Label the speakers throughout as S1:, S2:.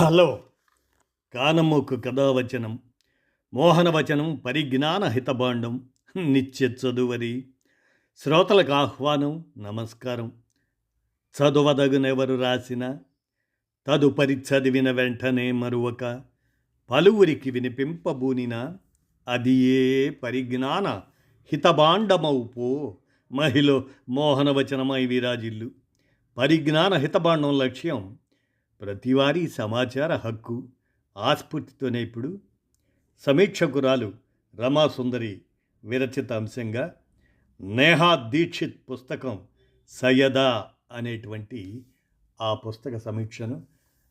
S1: Hello. కానమ్మకు కథావచనం మోహనవచనం పరిజ్ఞాన హితబాండం నిత్య చదువరి. శ్రోతలకు ఆహ్వానం నమస్కారం. చదువదగునెవరు రాసిన తదుపరి చదివిన వెంటనే మరువక పలువురికి వినిపింపబూనిన అది ఏ పరిజ్ఞాన హితబాండమౌపో మహిళ మోహనవచనమై విరాజిల్లు. పరిజ్ఞాన హితబాండం లక్ష్యం ప్రతివారీ సమాచార హక్కు ఆస్ఫూర్తితోనే ఇప్పుడు సమీక్షకురాలు రమాసుందరి విరచిత అంశంగా నేహా దీక్షిత్ పుస్తకం సయ్యదా అనేటువంటి ఆ పుస్తక సమీక్షను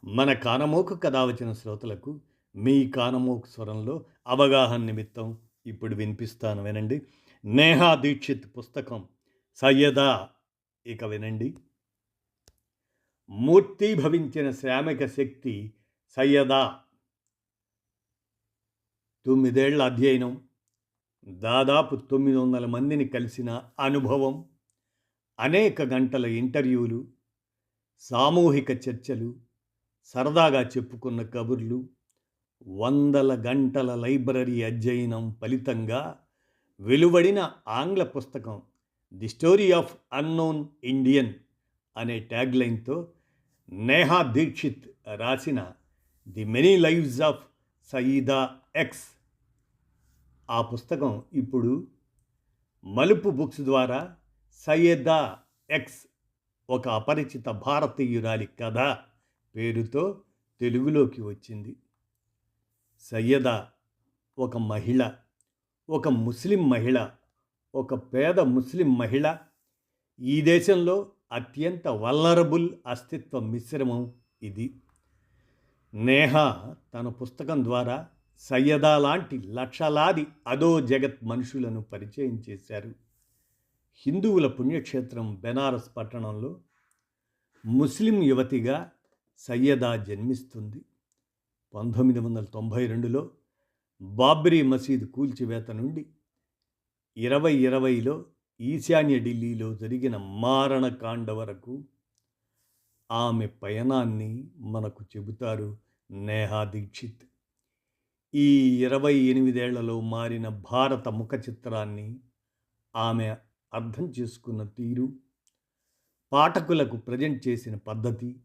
S1: మన కానమోకు కథ వచ్చిన శ్రోతలకు మీ కానమోకు స్వరంలో అవగాహన నిమిత్తం ఇప్పుడు వినిపిస్తాను. వినండి. నేహా దీక్షిత్ పుస్తకం సయ్యదా. ఇక వినండి. మూర్తీభవించిన శ్రామిక శక్తి సయ్యదా. తొమ్మిదేళ్ళ అధ్యయనం దాదాపు తొమ్మిది వందల మందిని కలిసిన అనుభవం అనేక గంటల ఇంటర్వ్యూలు సామూహిక చర్చలు సరదాగా చెప్పుకున్న కబుర్లు వందల గంటల లైబ్రరీ అధ్యయనం ఫలితంగా వెలువడిన ఆంగ్ల పుస్తకం the story of unknown Indian అనే ట్యాగ్లైన్తో నేహా దీక్షిత్ రాసిన the many lives of Syeda X. ఆ పుస్తకం ఇప్పుడు మలుపు బుక్స్ ద్వారా సయ్యదా ఎక్స్ ఒక అపరిచిత భారతీయురాలి కథ పేరుతో తెలుగులోకి వచ్చింది. సయ్యదా ఒక మహిళ ఒక ముస్లిం మహిళ ఒక పేద ముస్లిం మహిళ ఈ దేశంలో అత్యంత వల్లరబుల్ అస్తిత్వ మిశ్రమం ఇది. నేహా తన పుస్తకం ద్వారా సయ్యదా లాంటి లక్షలాది అదో జగత్ మనుషులను పరిచయం చేశారు. హిందువుల పుణ్యక్షేత్రం బెనారస్ పట్టణంలో ముస్లిం యువతిగా సయ్యదా జన్మిస్తుంది. పంతొమ్మిది వందల తొంభై రెండులో బాబ్రీ మసీద్ కూల్చివేత నుండి ఇరవై ఇరవైలో ఈశాన్య ఢిల్లీలో జరిగిన మారణకాండ వరకు ఆమె పయనాన్ని మనకు చెబుతారు నేహా దీక్షిత్. ఈ ఇరవై ఎనిమిదేళ్ళలో మారిన భారత ముఖ చిత్రాన్ని ఆమె అర్థం చేసుకున్న తీరు పాఠకులకు ప్రజెంట్ చేసిన పద్ధతి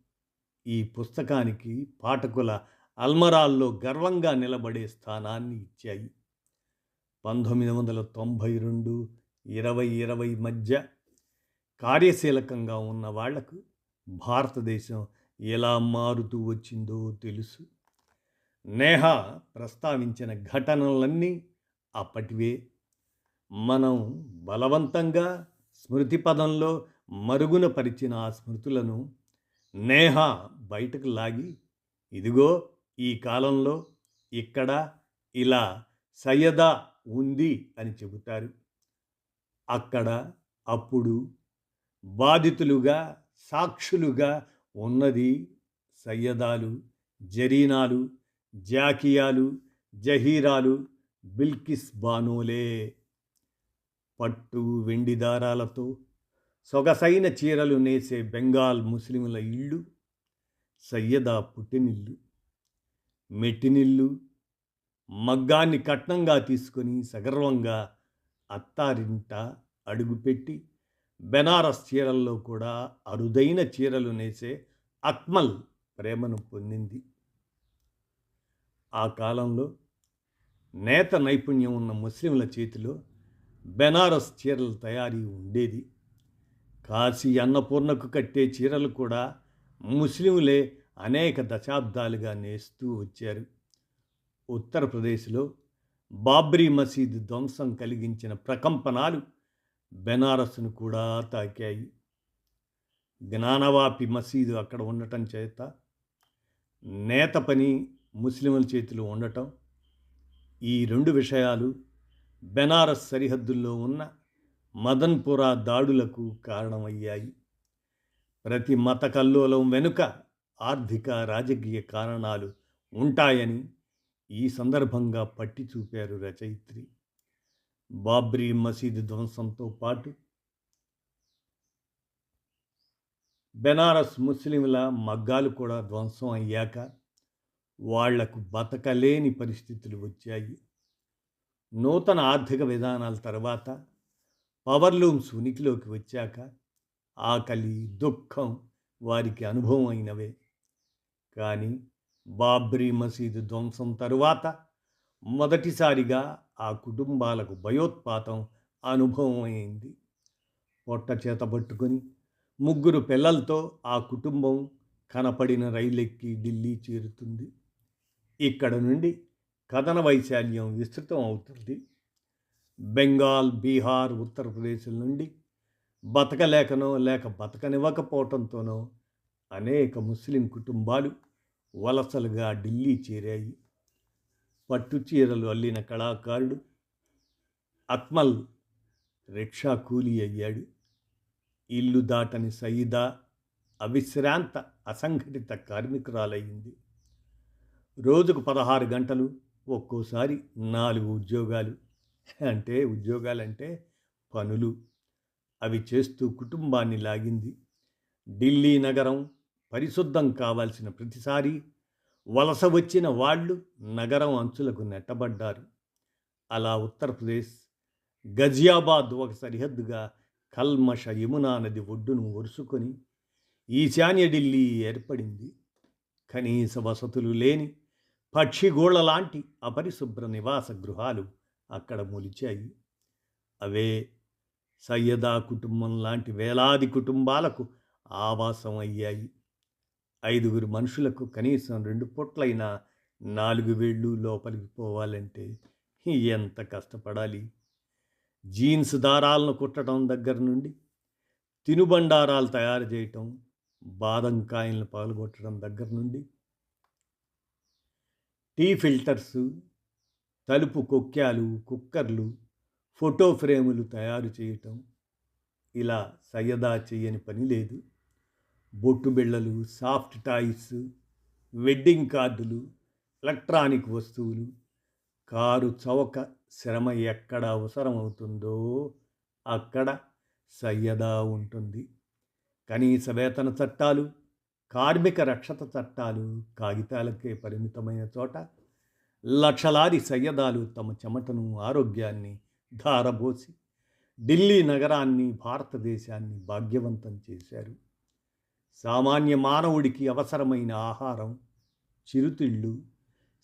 S1: ఈ పుస్తకానికి పాఠకుల అల్మరాల్లో గర్వంగా నిలబడే స్థానాన్ని ఇచ్చాయి. పంతొమ్మిది వందల తొంభై రెండు ఇరవై ఇరవై మధ్య కార్యశీలకంగా ఉన్న వాళ్ళకు భారతదేశం ఎలా మారుతూ వచ్చిందో తెలుసు. నేహ ప్రస్తావించిన ఘటనలన్నీ అప్పటివే. మనం బలవంతంగా స్మృతి పదంలో మరుగున పరిచిన ఆ స్మృతులను నేహ బయటకు లాగి ఇదిగో ఈ కాలంలో ఇక్కడ ఇలా సయ్యదా ఉంది అని చెబుతారు. అక్కడ అప్పుడు బాధితులుగా సాక్షులుగా ఉన్నది సయ్యదాలు జరీనాలు జాకియాలు జహీరాలు బిల్కిస్ బానోలే. పట్టు వెండి దారాలతో సొగసైన చీరలు నేసే బెంగాల్ ముస్లింల ఇళ్ళు సయ్యదా పుట్టినిల్లు. మెట్టినిల్లు మగ్గాన్ని కట్నంగా తీసుకొని సగర్వంగా అత్తారింట అడుగుపెట్టి బెనారస్ చీరల్లో కూడా అరుదైన చీరలు నేసే అక్మల్ ప్రేమను పొందింది. ఆ కాలంలో నేత నైపుణ్యం ఉన్న ముస్లింల చేతిలో బెనారస్ చీరల తయారీ ఉండేది. కాశీ అన్నపూర్ణకు కట్టే చీరలు కూడా ముస్లింలే అనేక దశాబ్దాలుగా నేస్తూ వచ్చారు. ఉత్తరప్రదేశ్లో బాబ్రీ మసీదు ధ్వంసం కలిగించిన ప్రకంపనాలు బెనారస్ను కూడా తాకాయి. జ్ఞానవాపి మసీదు అక్కడ ఉండటం చేత నేత పని ముస్లింల చేతిలో ఉండటం. ఈ రెండు విషయాలు బెనారస్ సరిహద్దుల్లో ఉన్న మదన్పురా దాడులకు కారణమయ్యాయి. ప్రతి మత కల్లోలం వెనుక ఆర్థిక రాజకీయ కారణాలు ఉంటాయని ఈ సందర్భంగా పట్టి చూపారు రచయిత్రి. బాబ్రీ మసీదు ధ్వంసంతో పాటు బెనారస్ ముస్లింల మగ్గాలు కూడా ధ్వంసం అయ్యాక వాళ్ళకు బతకలేని పరిస్థితులు వచ్చాయి. నూతన ఆర్థిక విధానాల తర్వాత పవర్లూమ్స్ ఉనికిలోకి వచ్చాక ఆకలి దుఃఖం వారికి అనుభవం అయినవే. కానీ బాబ్రీ మసీదు ధ్వంసం తరువాత మొదటిసారిగా ఆ కుటుంబాలకు భయోత్పాతం అనుభవం అయింది పొట్ట చేత పట్టుకొని ముగ్గురు పిల్లలతో ఆ కుటుంబం కనపడిన రైలెక్కి ఢిల్లీ చేరుతుంది. ఇక్కడ నుండి కథన వైశాల్యం విస్తృతం అవుతుంది. బెంగాల్ బీహార్ ఉత్తరప్రదేశ్ నుండి బతకలేకనో లేక బతకనివ్వకపోవటంతోనో అనేక ముస్లిం కుటుంబాలు వలసలుగా ఢిల్లీ చేరాయి. పట్టు చీరలు అల్లిన కళాకారుడు అత్మల్ రిక్షా కూలీ అయ్యాడు. ఇల్లు దాటని సయీదా అవిశ్రాంత అసంఘటిత కార్మికురాలయ్యింది. రోజుకు పదహారు గంటలు ఒక్కోసారి నాలుగు ఉద్యోగాలు. అంటే ఉద్యోగాలంటే పనులు. అవి చేస్తూ కుటుంబాన్ని లాగింది. ఢిల్లీ నగరం పరిశుద్ధం కావాల్సిన ప్రతిసారి వలస వచ్చిన వాళ్ళు నగరం అంచులకు నెట్టబడ్డారు. అలా ఉత్తరప్రదేశ్ గజియాబాద్ ఒక సరిహద్దుగా కల్మష యమునా నది ఒడ్డును ఒరుసుకొని ఈశాన్య ఢిల్లీ ఏర్పడింది. కనీస వసతులు లేని పక్షిగోళ్ళ లాంటి అపరిశుభ్ర నివాస గృహాలు అక్కడ మొలిచాయి. అవే సయ్యదా కుటుంబం లాంటి వేలాది కుటుంబాలకు ఆవాసం అయ్యాయి. ఐదుగురు మనుషులకు కనీసం రెండు పొట్లైన నాలుగు వేళ్ళు లోపలికి పోవాలంటే ఎంత కష్టపడాలి? జీన్స్ దారాలను కుట్టడం దగ్గర నుండి తినుబండారాలు తయారు చేయటం బాదం కాయలను పాల్గొట్టడం దగ్గర నుండి టీ ఫిల్టర్సు తలుపు కొక్క్యాలు కుక్కర్లు ఫోటో ఫ్రేములు తయారు చేయటం. ఇలా సయ్యదా చేయని పని లేదు. బొట్టు బిళ్ళలు సాఫ్ట్ టాయ్స్ వెడ్డింగ్ కార్డులు ఎలక్ట్రానిక్ వస్తువులు. కారు చౌక శ్రమ ఎక్కడ అవసరమవుతుందో అక్కడ సయ్యదా ఉంటుంది. కనీస వేతన చట్టాలు కార్మిక రక్షత చట్టాలు కాగితాలకే పరిమితమైన చోట లక్షలాది సయ్యదాలు తమ చెమటను ఆరోగ్యాన్ని ధారబోసి ఢిల్లీ నగరాన్ని భారతదేశాన్ని భాగ్యవంతం చేశారు. సామాన్య మానవుడికి అవసరమైన ఆహారం చిరుతిళ్ళు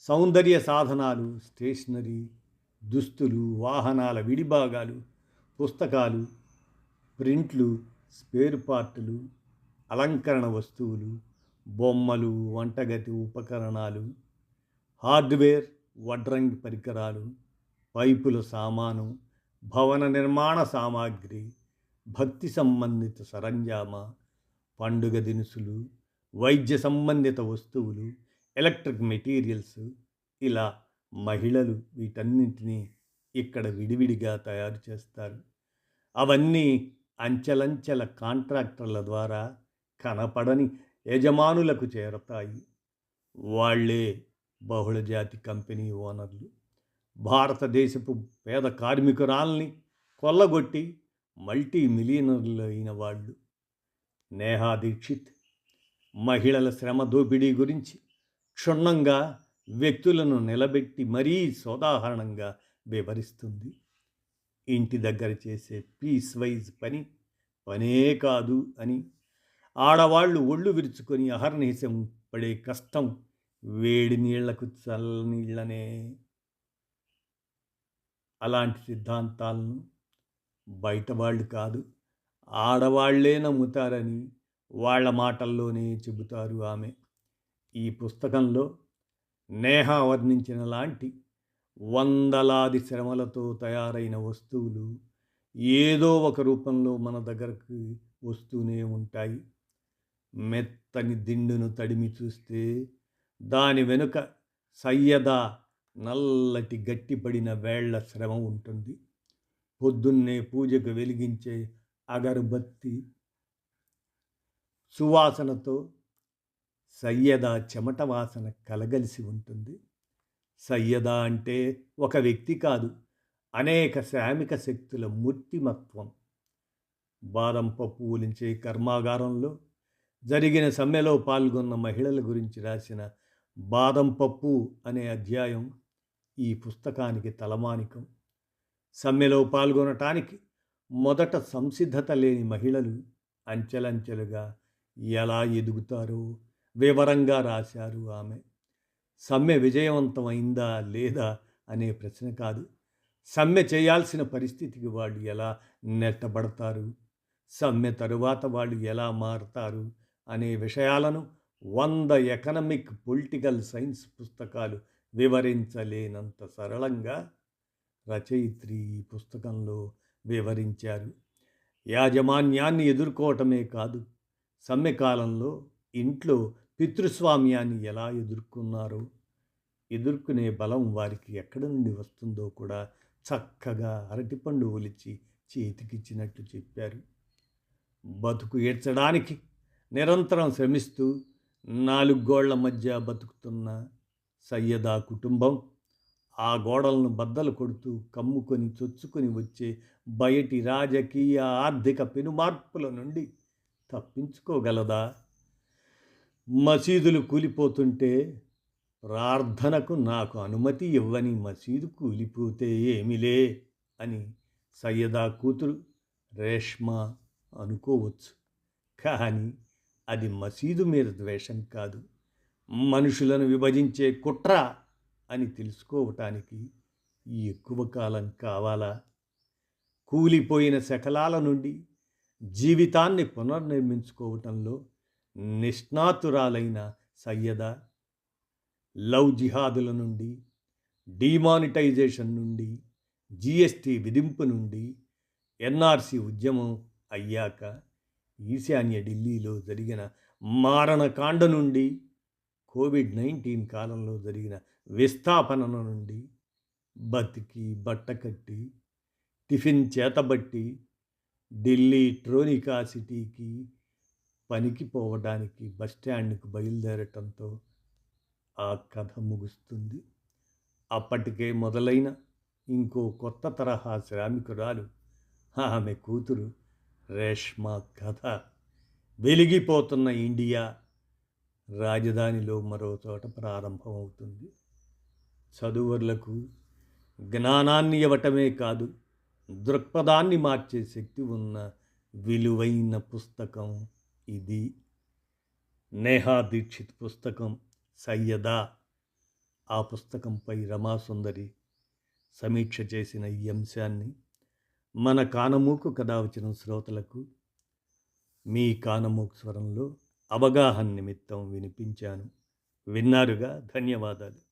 S1: సౌందర్య సాధనాలు స్టేషనరీ దుస్తులు వాహనాల విడిభాగాలు పుస్తకాలు ప్రింట్లు స్పేర్ పార్టులు అలంకరణ వస్తువులు బొమ్మలు వంటగతి ఉపకరణాలు హార్డ్వేర్ వడ్రంగి పరికరాలు పైపుల సామాను భవన నిర్మాణ సామాగ్రి భక్తి సంబంధిత సరంజామ పండుగ దినుసులు వైద్య సంబంధిత వస్తువులు ఎలక్ట్రిక్ మెటీరియల్స్ ఇలా మహిళలు వీటన్నింటినీ ఇక్కడ విడివిడిగా తయారు చేస్తారు. అవన్నీ అంచెలంచెల కాంట్రాక్టర్ల ద్వారా కనపడని యజమానులకు చేరతాయి. వాళ్ళే బహుళజాతి కంపెనీ ఓనర్లు. భారతదేశపు పేద కార్మికురాల్ని కొల్లగొట్టి మల్టీ మిలియనర్లు అయిన వాళ్ళు. నేహా దీక్షిత్ మహిళల శ్రమ దోపిడీ గురించి క్షుణ్ణంగా వ్యక్తులను నిలబెట్టి మరీ సోదాహరణంగా వివరిస్తుంది. ఇంటి దగ్గర చేసే పీస్ వైజ్ పని పనే కాదు అని. ఆడవాళ్ళు ఒళ్ళు విరుచుకొని అహర్నిశం పడే కష్టం వేడి నీళ్ళకు చల్లనీళ్ళనే అలాంటి సిద్ధాంతాలను బయట వాళ్ళు కాదు ఆడవాళ్ళే నమ్ముతారని వాళ్ళ మాటల్లోనే చెబుతారు ఆమె. ఈ పుస్తకంలో నేహ వర్ణించిన లాంటి వందలాది శ్రమలతో తయారైన వస్తువులు ఏదో ఒక రూపంలో మన దగ్గరకు వస్తూనే ఉంటాయి. మెత్తని దిండును తడిమి చూస్తే దాని వెనుక సయ్యద నల్లటి గట్టిపడిన వేళ్ళ శ్రమ ఉంటుంది. పొద్దున్నే పూజకు వెలిగించే అగరుబత్తి సువాసనతో సయ్యదా చెమట వాసన కలగలిసి ఉంటుంది. సయ్యద అంటే ఒక వ్యక్తి కాదు అనేక శ్రామిక శక్తుల మూర్తిమత్వం. బాదం పప్పు ఊలించే కర్మాగారంలో జరిగిన సమ్మెలో పాల్గొన్న మహిళల గురించి రాసిన బాదం పప్పు అనే అధ్యాయం ఈ పుస్తకానికి తలమానికం. సమ్మెలో పాల్గొనటానికి మొదట సంసిద్ధత లేని మహిళలు అంచెలంచెలుగా ఎలా ఎదుగుతారో వివరంగా రాశారు ఆమె. సమ్మె విజయవంతమైందా లేదా అనే ప్రశ్న కాదు. సమ్మె చేయాల్సిన పరిస్థితికి వాళ్ళు ఎలా నెట్టబడతారు? సమ్మె తరువాత వాళ్ళు ఎలా మారుతారు? అనే విషయాలను వంద ఎకనమిక్ పొలిటికల్ సైన్స్ పుస్తకాలు వివరించలేనంత సరళంగా రచయిత్రి ఈ పుస్తకంలో వివరించారు. యాజమాన్యాన్ని ఎదుర్కోవటమే కాదు సమ్మెకాలంలో ఇంట్లో పితృస్వామ్యాన్ని ఎలా ఎదుర్కొన్నారో ఎదుర్కొనే బలం వారికి ఎక్కడి నుండి వస్తుందో కూడా చక్కగా అరటిపండు ఒలిచి చేతికిచ్చినట్టు చెప్పారు. బతుకు ఏడ్చడానికి నిరంతరం శ్రమిస్తూ నాలుగు గోళ్ళ మధ్య బతుకుతున్న సయ్యదా కుటుంబం ఆ గోడలను బద్దలు కొడుతూ కమ్ముకొని చొచ్చుకొని వచ్చే బయటి రాజకీయ ఆర్థిక పెనుమార్పుల నుండి తప్పించుకోగలదా? మసీదులు కూలిపోతుంటే ప్రార్థనకు నాకు అనుమతి ఇవ్వని మసీదు కూలిపోతే ఏమిలే అని సయ్యదా కూతురు రేష్మా అనుకోవచ్చు. కానీ అది మసీదు మీద ద్వేషం కాదు. మనుషులను విభజించే కుట్ర అని తెలుసుకోవటానికి ఎక్కువ కాలం కావాలా? కూలిపోయిన శకలాల నుండి జీవితాన్ని పునర్నిర్మించుకోవటంలో నిష్ణాతురాలైన సయ్యద లవ్ జిహాదుల నుండి డిమానిటైజేషన్ నుండి జిఎస్టి విధింపు నుండి ఎన్ఆర్సి ఉద్యమం అయ్యాక ఈశాన్య ఢిల్లీలో జరిగిన మారణకాండ నుండి కోవిడ్ నైన్టీన్ కాలంలో జరిగిన విస్థాపన నుండి బతికి బట్టకట్టి టిఫిన్ చేతబట్టి ఢిల్లీ ట్రోనికా సిటీకి పనికి పోవడానికి బస్టాండ్కి బయలుదేరటంతో ఆ కథ ముగుస్తుంది. అప్పటికే మొదలైన ఇంకో కొత్త తరహా శ్రామికురాలు ఆమె కూతురు రేష్మా కథ. వెలిగిపోతున్న ఇండియా రాజధానిలో మరో చోట ప్రారంభమవుతుంది. చదువులకు జ్ఞానాన్ని ఇవ్వటమే కాదు దృక్పథాన్ని మార్చే శక్తి ఉన్న విలువైన పుస్తకం ఇది. నేహా దీక్షిత్ పుస్తకం సయ్యదా. ఆ పుస్తకంపై రమాసుందరి సమీక్ష చేసిన ఈ అంశాన్ని మన కానమూకు కథ వచ్చిన శ్రోతలకు మీ కానమూకు స్వరంలో అవగాహన నిమిత్తం వినిపించాను. విన్నారుగా? ధన్యవాదాలు.